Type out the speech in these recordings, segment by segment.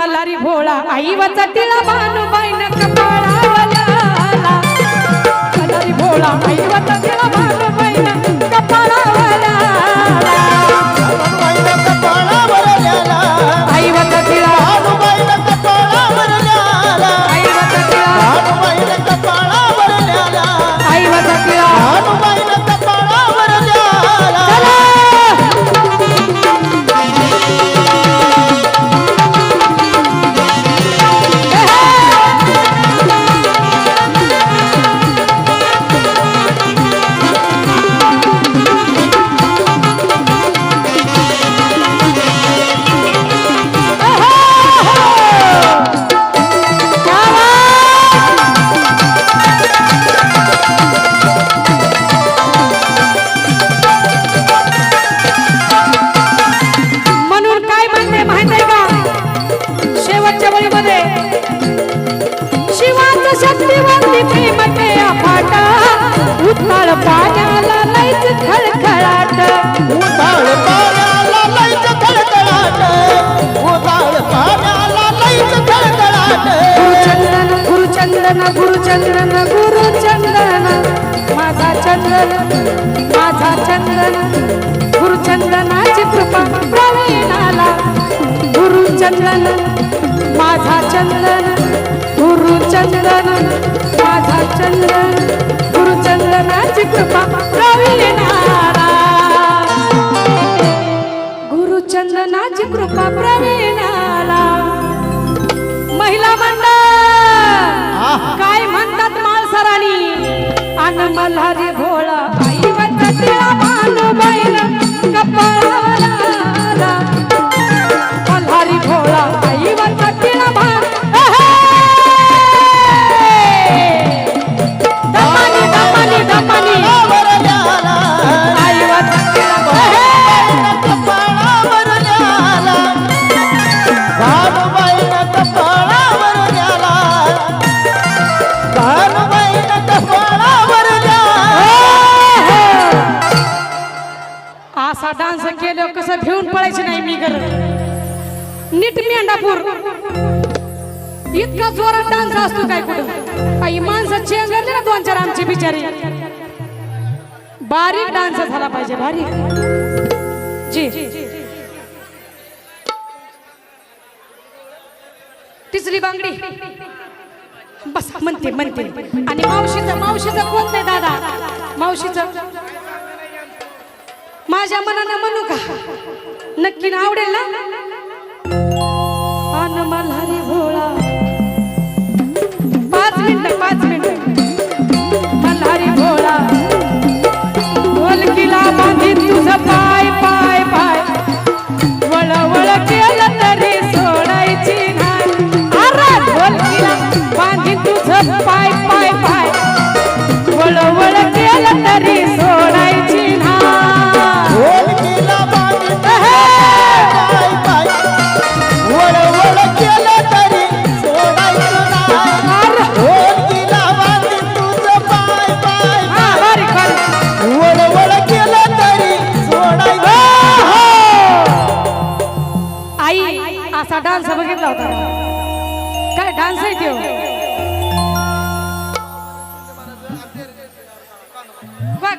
मल्हारी भोळा आई वाचा तिला बानू कपाळावला गुरुचंदन गुरुचंदन गुरुचंदन गुरुचंदन माझा चंदन माझा चंदन गुरुचंदनाची कृपा प्रवीणाला गुरुचंदन माझा चंदन गुरुचंदन माझा चंदन गुरुचंदनाची कृपा हा डान्स केल्यावर कसं भिवून पळायचं नाही मी घर. नीट मेंढापूर. इतका जोरात डान्स असतो काय कुठं? आई माणसं चेंगरले ना दोन चार आमची बिचारी. बारीक डान्स झाला पाहिजे बारीक. जी. तिसरी बांगडी. बस म्हणते म्हणते. आणि मावशीचं मावशीचं कोण नाही दादा? मावशीचं. माझ्या मनानं म्हणू का? नक्की ना आवडेल ना? होता काय डान्स आहे तो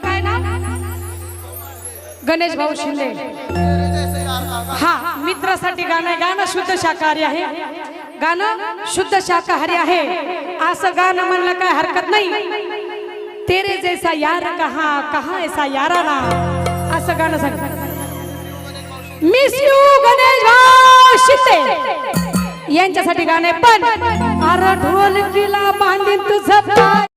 काय ना गणेश भाऊ शिंदे. हा मित्रासाठी गाणं गाणं शुद्ध शाकाहारी आहे. गाणं शुद्ध शाकाहारी आहे. असं गाणं म्हणलं काय हरकत नाही. तेरे जैसा यार कहा कहा ऐसा यारा ना असं गाणं सांग मिस यू गणेश भाऊ शिंदे. यांच्यासाठी गाणे पण. अरे ढोलकीला बांधीन तुझं